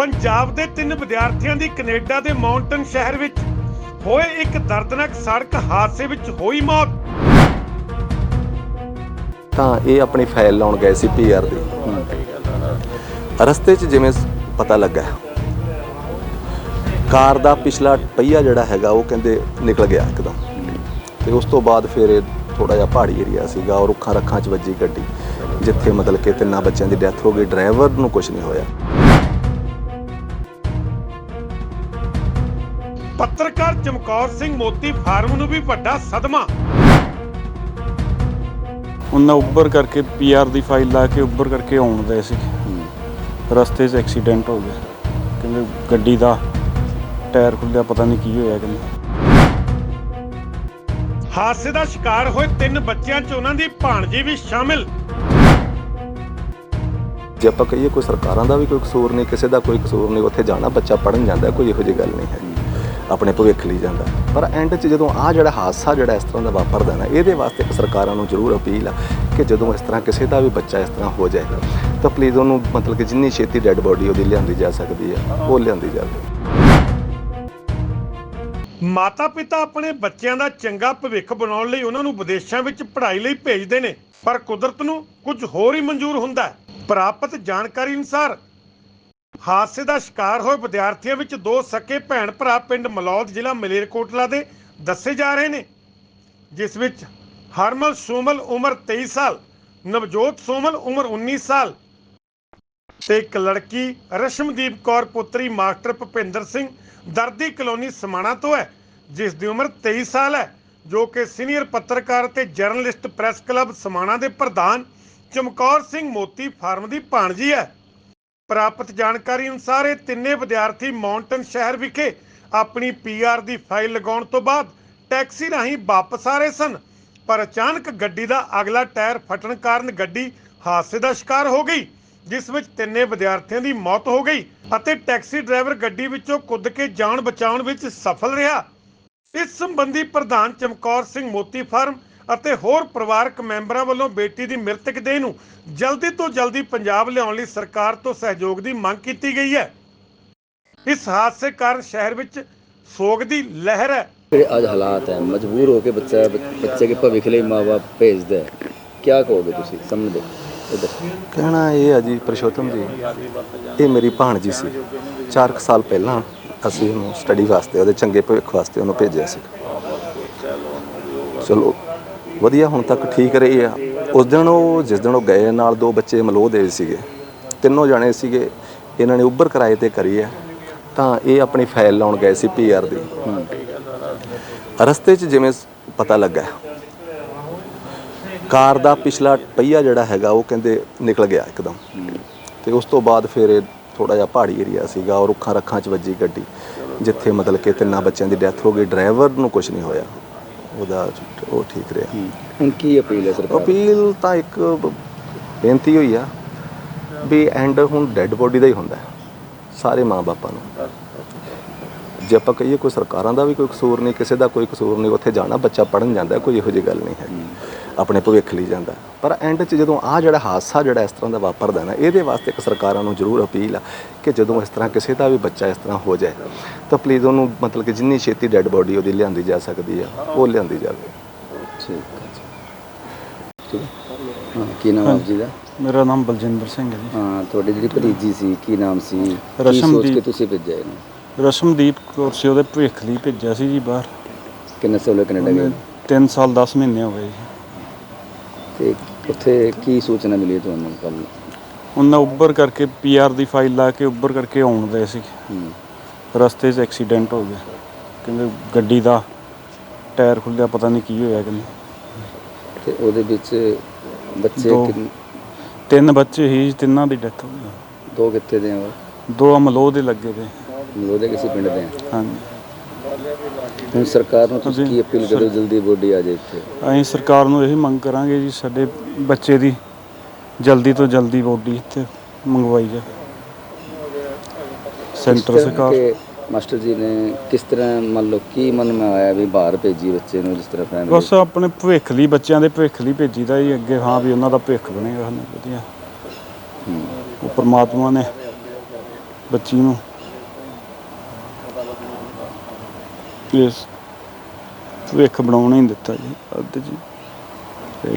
ਪੰਜਾਬ ਦੇ ਤਿੰਨ ਵਿਦਿਆਰਥੀਆਂ ਦੀ ਕੈਨੇਡਾ ਦੇ ਮਾਉਂਟਨ ਸ਼ਹਿਰ ਵਿੱਚ ਹੋਏ ਇੱਕ ਦਰਦਨਾਕ ਸੜਕ ਹਾਦਸੇ ਵਿੱਚ ਹੋਈ ਮੌਤ। ਤਾਂ ਇਹ ਆਪਣੀ ਫਾਈਲ ਲਾਉਣ ਗਏ ਸੀ ਪੀਆਰ ਦੀ। ਰਸਤੇ 'ਚ ਜਿਵੇਂ ਪਤਾ ਲੱਗਾ, ਕਾਰ ਦਾ ਪਿਛਲਾ ਪਹੀਆ ਜਿਹੜਾ ਹੈਗਾ, ਉਹ ਕਹਿੰਦੇ ਨਿਕਲ ਗਿਆ ਇੱਕਦਮ। ਤੇ ਉਸ ਤੋਂ ਬਾਅਦ ਫਿਰ ਇਹ ਥੋੜਾ ਜਿਹਾ ਪਹਾੜੀ ਏਰੀਆ ਸੀਗਾ ਔਰ ਰੁੱਖਾਂ ਰੱਖਾਂ 'ਚ ਵੱਜੀ ਗੱਡੀ, ਜਿੱਥੇ ਮਤਲਬ ਕਿ ਤਿੰਨਾਂ ਬੱਚਿਆਂ ਦੀ ਡੈਥ ਹੋ ਗਈ, ਡਰਾਈਵਰ ਨੂੰ ਕੁਝ ਨਹੀਂ ਹੋਇਆ। ਚਮਕੌਰ ਸਿੰਘ ਮੋਤੀ ਫਾਰਮ ਨੂੰ ਵੀ ਵੱਡਾ ਸਦਮਾ। ਉਹਨਾਂ ਉੱਬਰ ਕਰਕੇ ਪੀਆਰ ਦੀ ਫਾਈਲ ਲਾ ਕੇ ਉੱਬਰ ਕਰਕੇ ਆਉਣ ਦੇ ਸੀ। ਰਸਤੇ 'ਚ ਐਕਸੀਡੈਂਟ ਹੋ ਗਿਆ। ਕਹਿੰਦੇ ਗੱਡੀ ਦਾ ਟਾਇਰ ਖੁੱਲਿਆ ਪਤਾ ਨਹੀਂ ਕੀ ਹੋਇਆ ਕਹਿੰਦੇ। ਹਾਦਸੇ ਦਾ ਸ਼ਿਕਾਰ ਹੋਏ ਤਿੰਨ ਬੱਚਿਆਂ 'ਚ ਉਹਨਾਂ ਦੀ ਭਾਣਜੀ ਵੀ ਸ਼ਾਮਿਲ। ਜੇ ਆਪਾਂ ਕਹੀਏ ਕੋਈ ਸਰਕਾਰਾਂ ਦਾ ਵੀ ਕੋਈ ਕਸੂਰ ਨਹੀਂ ਕਿਸੇ ਦਾ ਕੋਈ ਕਸੂਰ ਨਹੀਂ ਉੱਥੇ ਜਾਣਾ ਬੱਚਾ ਪੜਨ ਜਾਂਦਾ ਕੋਈ ਇਹੋ ਜਿਹੀ ਗੱਲ ਨਹੀਂ ਹੈ ਆਪਣੇ ਭਵਿੱਖ ਲਈ ਜਾਂਦਾ। ਪਰ ਐਂਡ 'ਚ ਜਦੋਂ ਆ ਜਿਹੜਾ ਹਾਦਸਾ ਜਿਹੜਾ ਇਸ ਤਰ੍ਹਾਂ ਦਾ ਵਾਪਰਦਾ ਨਾ, ਇਹਦੇ ਵਾਸਤੇ ਸਰਕਾਰਾਂ ਨੂੰ ਜ਼ਰੂਰ ਅਪੀਲ ਆ ਕਿ ਜਦੋਂ ਇਸ ਤਰ੍ਹਾਂ ਕਿਸੇ ਦਾ ਵੀ ਬੱਚਾ ਇਸ ਤਰ੍ਹਾਂ ਹੋ ਜਾਏ ਤਾਂ ਪਲੀਜ਼ ਉਹਨੂੰ ਮਤਲਬ ਕਿ ਜਿੰਨੀ ਛੇਤੀ ਡੈੱਡ ਬੋਡੀ ਉਹਦੀ ਲਿਆਂਦੀ ਜਾ ਸਕਦੀ ਹੈ ਉਹ ਲਿਆਂਦੀ ਜਾਵੇ। ਮਾਤਾ ਪਿਤਾ ਆਪਣੇ ਬੱਚਿਆਂ ਦਾ ਚੰਗਾ ਭਵਿੱਖ ਬਣਾਉਣ ਲਈ ਉਹਨਾਂ ਨੂੰ ਵਿਦੇਸ਼ਾਂ ਵਿੱਚ ਪੜ੍ਹਾਈ ਲਈ ਭੇਜਦੇ ਨੇ, ਪਰ ਕੁਦਰਤ ਨੂੰ ਕੁਝ ਹੋਰ ਹੀ ਮਨਜ਼ੂਰ ਹੁੰਦਾ ਹੈ। ਪ੍ਰਾਪਤ ਜਾਣਕਾਰੀ ਅਨੁਸਾਰ ਹਾਦਸੇ ਦਾ ਸ਼ਿਕਾਰ ਹੋਏ ਵਿਦਿਆਰਥੀਆਂ ਵਿੱਚ ਦੋ ਸਕੇ ਭੈਣ ਭਰਾ ਪਿੰਡ ਮਲੌਦ ਜ਼ਿਲ੍ਹਾ ਮਲੇਰਕੋਟਲਾ ਦੇ ਦੱਸੇ ਜਾ ਰਹੇ ਨੇ, ਜਿਸ ਵਿੱਚ ਹਰਮਲ ਸੋਮਲ ਉਮਰ 23 ਸਾਲ, ਨਵਜੋਤ ਸੋਮਲ ਉਮਰ 19 ਸਾਲ ਤੇ ਇੱਕ ਲੜਕੀ ਰਸ਼ਮਦੀਪ ਕੌਰ ਪੁੱਤਰੀ ਮਾਸਟਰ ਭੁਪਿੰਦਰ ਸਿੰਘ ਦਰਦੀ ਕਲੋਨੀ ਸਮਾਣਾ ਤੋਂ ਹੈ, ਜਿਸ ਦੀ ਉਮਰ 23 ਸਾਲ ਹੈ, ਜੋ ਕਿ ਸੀਨੀਅਰ ਪੱਤਰਕਾਰ ਤੇ ਜਰਨਲਿਸਟ ਪ੍ਰੈਸ ਕਲੱਬ ਸਮਾਣਾ ਦੇ ਪ੍ਰਧਾਨ ਚਮਕੌਰ ਸਿੰਘ ਮੋਤੀ ਫਾਰਮ ਦੀ ਭਾਣਜੀ ਹੈ। ਪ੍ਰਾਪਤ ਜਾਣਕਾਰੀ ਅਨੁਸਾਰ ਇਹ ਤਿੰਨੇ ਵਿਦਿਆਰਥੀ ਮਾਉਂਟਨ ਸ਼ਹਿਰ ਵਿਖੇ ਆਪਣੀ ਪੀਆਰ ਦੀ ਫਾਈਲ ਲਗਾਉਣ ਤੋਂ ਬਾਅਦ ਟੈਕਸੀ ਰਾਹੀਂ ਵਾਪਸ ਆ ਰਹੇ ਸਨ, ਪਰ ਅਚਾਨਕ ਗੱਡੀ ਦਾ ਅਗਲਾ ਟਾਇਰ ਫਟਣ ਕਾਰਨ ਗੱਡੀ ਹਾਦਸੇ ਦਾ ਸ਼ਿਕਾਰ ਹੋ ਗਈ, ਜਿਸ ਵਿੱਚ ਤਿੰਨੇ ਵਿਦਿਆਰਥੀਆਂ ਦੀ ਮੌਤ ਹੋ ਗਈ ਅਤੇ ਟੈਕਸੀ ਡਰਾਈਵਰ ਗੱਡੀ ਵਿੱਚੋਂ ਕੁੱਦ ਕੇ ਜਾਨ ਬਚਾਉਣ ਵਿੱਚ ਸਫਲ ਰਿਹਾ। ਇਸ ਸੰਬੰਧੀ ਪ੍ਰਧਾਨ ਚਮਕੌਰ ਸਿੰਘ ਮੋਤੀ ਫਾਰਮ ਅਤੇ ਹੋਰ ਪਰਿਵਾਰਕ ਮੈਂਬਰਾਂ ਵੱਲੋਂ ਬੇਟੀ ਦੀ ਮ੍ਰਿਤਕ ਦੇਹ ਨੂੰ ਜਲਦੀ ਤੋਂ ਜਲਦੀ ਪੰਜਾਬ ਲਿਆਉਣ ਲਈ ਸਰਕਾਰ ਤੋਂ ਸਹਿਯੋਗ ਦੀ ਮੰਗ ਕੀਤੀ ਗਈ ਹੈ। ਇਸ ਹਾਦਸੇ ਕਾਰਨ ਸ਼ਹਿਰ ਵਿੱਚ ਸੋਗ ਦੀ ਲਹਿਰ ਹੈ। ਜਿਹੜੇ ਅੱਜ ਹਾਲਾਤ ਹੈ। ਮਜਬੂਰ ਹੋ ਕੇ ਬੱਚਾ ਬੱਚੇ ਕੇ ਭਵਿੱਖ ਲਈ ਮਾਪੇ ਭੇਜਦਾ ਹੈ। ਕੀ ਕਹੋਗੇ ਤੁਸੀਂ? ਸਮਝਦੇ? ਕਹਿਣਾ ਇਹ ਹੈ ਜੀ ਪ੍ਰਸ਼ੋਤਮ ਜੀ ਇਹ ਮੇਰੀ ਭਾਣਜੀ ਸੀ। 4 ਸਾਲ ਪਹਿਲਾਂ ਅਸੀਂ ਉਹਨੂੰ ਸਟੱਡੀ ਵਾਸਤੇ ਉਹਦੇ ਚੰਗੇ ਭਵਿੱਖ ਵਾਸਤੇ ਉਹਨੂੰ ਭੇਜਿਆ ਸੀ। ਚਲੋ ਵਧੀਆ ਹੁਣ ਤੱਕ ਠੀਕ ਰਹੀ ਆ। ਉਸ ਦਿਨ ਉਹ, ਜਿਸ ਦਿਨ ਉਹ ਗਏ, ਨਾਲ ਦੋ ਬੱਚੇ ਮਲੋਹ ਦੇ ਸੀਗੇ। ਤਿੰਨੋਂ ਜਾਣੇ ਸੀਗੇ। ਇਹਨਾਂ ਨੇ ਉੱਬਰ ਕਿਰਾਏ ਤੇ ਕਰੀ ਹੈ ਤਾਂ ਇਹ ਆਪਣੀ ਫਾਈਲ ਲਾਉਣ ਗਏ ਸੀ ਪੀਆਰ ਦੀ। ਰਸਤੇ 'ਚ ਜਿਵੇਂ ਪਤਾ ਲੱਗਾ, ਕਾਰ ਦਾ ਪਿਛਲਾ ਪਹੀਆ ਜਿਹੜਾ ਹੈਗਾ, ਉਹ ਕਹਿੰਦੇ ਨਿਕਲ ਗਿਆ ਇੱਕਦਮ। ਤੇ ਉਸ ਤੋਂ ਬਾਅਦ ਫਿਰ ਇਹ ਥੋੜਾ ਜਿਹਾ ਪਹਾੜੀ ਏਰੀਆ ਸੀਗਾ ਔਰ ਰੁੱਖਾਂ ਰੱਖਾਂ 'ਚ ਵੱਜੀ ਗੱਡੀ, ਜਿੱਥੇ ਮਤਲਬ ਕਿ ਤਿੰਨਾਂ ਬੱਚਿਆਂ ਦੀ ਡੈਥ ਹੋ ਗਈ। ਡਰਾਈਵਰ ਨੂੰ ਕੁਝ ਨਹੀਂ ਹੋਇਆ। ਉਹਦਾ ਉਹ ਠੀਕ ਰਿਹਾ। ਹੁਣ ਕੀ ਅਪੀਲ ਹੈ ਸਰਕਾਰ ਅਪੀਲ ਤਾਂ ਇੱਕ ਬੇਨਤੀ ਹੋਈ ਆ ਵੀ ਐਂਡ ਹੁਣ ਡੈੱਡ ਬੋਡੀ ਦਾ ਹੀ ਹੁੰਦਾ ਸਾਰੇ ਮਾਂ-ਬਾਪਾਂ ਨੂੰ। ਜੇ ਆਪਾਂ ਕਹੀਏ ਕੋਈ ਸਰਕਾਰਾਂ ਦਾ ਵੀ ਕੋਈ ਕਸੂਰ ਨਹੀਂ ਕਿਸੇ ਦਾ ਕੋਈ ਕਸੂਰ ਨਹੀਂ ਉੱਥੇ ਜਾਣਾ ਬੱਚਾ ਪੜਨ ਜਾਂਦਾ ਕੋਈ ਇਹੋ ਜਿਹੀ ਗੱਲ ਨਹੀਂ ਹੈ। ਆਪਣੇ ਭਵਿੱਖ ਲਈ ਜਾਂਦਾ। ਪਰ ਐਂਡ 'ਚ ਜਦੋਂ ਆ ਜਿਹੜਾ ਹਾਦਸਾ ਜਿਹੜਾ ਇਸ ਤਰ੍ਹਾਂ ਦਾ ਵਾਪਰਦਾ ਨਾ ਇਹਦੇ ਵਾਸਤੇ ਇੱਕ ਸਰਕਾਰਾਂ ਨੂੰ ਜ਼ਰੂਰ ਅਪੀਲ ਆ ਕਿ ਜਦੋਂ ਇਸ ਤਰ੍ਹਾਂ ਕਿਸੇ ਦਾ ਵੀ ਬੱਚਾ ਇਸ ਤਰ੍ਹਾਂ ਹੋ ਜਾਏ ਤਾਂ ਪਲੀਜ਼ ਉਹਨੂੰ ਮਤਲਬ ਕਿ ਜਿੰਨੀ ਛੇਤੀ ਡੈੱਡ ਬੋਡੀ ਉਹਦੀ ਲਿਆਂਦੀ ਜਾ ਸਕਦੀ ਆ ਉਹ ਲਿਆਂਦੀ ਜਾਵੇ। ਠੀਕ ਹੈ ਕੀ ਨਾਮ ਆਪ ਜੀ ਦਾ? ਮੇਰਾ ਨਾਮ ਬਲਜਿੰਦਰ ਸਿੰਘ ਹੈ ਜੀ। ਹਾਂ ਤੁਹਾਡੀ ਜਿਹੜੀ ਭਤੀਜੀ ਸੀ ਕੀ ਨਾਮ ਸੀ? ਕੀ ਸੋਚ। ਕੇ ਤੁਸੀਂ ਭੇਜਿਆ ਇਹਨੂੰ? ਰਸ਼ਮਦੀਪ ਕੌਰ ਸੀ ਉਹਦੇ ਭਵਿੱਖ ਲਈ ਭੇਜਿਆ ਸੀ ਜੀ ਬਾਹਰ। ਕਿੰਨੇ ਸਾਲ ਕੈਨੇਡਾ ਗਏ 3 ਸਾਲ 10 ਮਹੀਨੇ ਹੋ ਗਏ ਜੀ। ਤੇ ਉੱਥੇ ਕੀ ਸੂਚਨਾ ਮਿਲੀ ਤੁਹਾਨੂੰ ਕੱਲ ਉਹਨਾਂ ਉੱਬਰ ਕਰਕੇ ਪੀਆਰ ਦੀ ਫਾਈਲ ਲਾ ਕੇ ਉੱਬਰ ਕਰਕੇ ਆਉਣ ਦੇ ਸੀ। ਰਸਤੇ 'ਚ ਐਕਸੀਡੈਂਟ ਹੋ ਗਿਆ। ਕਹਿੰਦੇ ਗੱਡੀ ਦਾ ਟਾਇਰ ਖੁੱਲਿਆ ਪਤਾ ਨਹੀਂ ਕੀ ਹੋਇਆ ਕਹਿੰਦੇ। ਤੇ ਉਹਦੇ ਵਿੱਚ ਬੱਚੇ ਦੋ। ਕਿੰਨ- ਤਿੰਨ ਬੱਚੇ ਸੀ ਤਿੰਨਾਂ ਦੀ ਡੈਥ ਹੋ ਗਈ। ਦੋ ਕਿੱਥੇ ਦੇ ਆ ਦੋ ਅਮਲੋਹ ਦੇ ਲੱਗੇ ਤੇ ਉਹਦੇ ਕਿਸੇ ਪਿੰਡ ਦੇ ਆ। ਹਾਂਜੀ। ਹੁਣ ਸਰਕਾਰ ਨੂੰ ਤੁਸੀਂ ਕੀ ਅਪੀਲ ਕਰੋ ਜਲਦੀ ਬੋਡੀ ਆ ਜਾਏ ਇੱਥੇ? ਅਸੀਂ ਸਰਕਾਰ ਨੂੰ ਇਹੀ ਮੰਗ ਕਰਾਂਗੇ ਜੀ ਸਾਡੇ ਬੱਚੇ ਦੀ ਜਲਦੀ ਤੋਂ ਜਲਦੀ ਬੋਡੀ ਇੱਥੇ ਮੰਗਵਾਈ ਕਿਸ ਸੈਂਟਰ ਸਰਕਾਰ। ਮਾਸਟਰ ਜੀ ਨੇ ਕਿਸ ਤਰ੍ਹਾਂ ਮੰਨ ਲਓ ਕੀ ਮਨ ਮੈਂ ਆਇਆ ਵੀ ਬਾਹਰ ਭੇਜੀ ਬੱਚੇ ਨੂੰ ਜਿਸ ਤਰ੍ਹਾਂ ਫੈਮਿਲੀ ਬਸ ਆਪਣੇ ਭਵਿੱਖ ਲਈ ਬੱਚਿਆਂ ਦੇ ਭਵਿੱਖ ਲਈ ਭੇਜੀਦਾ ਜੀ ਅੱਗੇ ਹਾਂ ਵੀ ਉਹਨਾਂ ਦਾ ਭਵਿੱਖ ਬਣੇਗਾ ਸਾਨੂੰ ਵਧੀਆ। ਉਹ ਪ੍ਰਮਾਤਮਾ ਨੇ ਬੱਚੀ ਨੂੰ ਇਸ ਵੇਖ ਬਣਾਉਣਾ ਹੀ ਨਹੀਂ ਦਿੱਤਾ ਜੀ ਅੱਧ ਜੀ। ਰਹਿ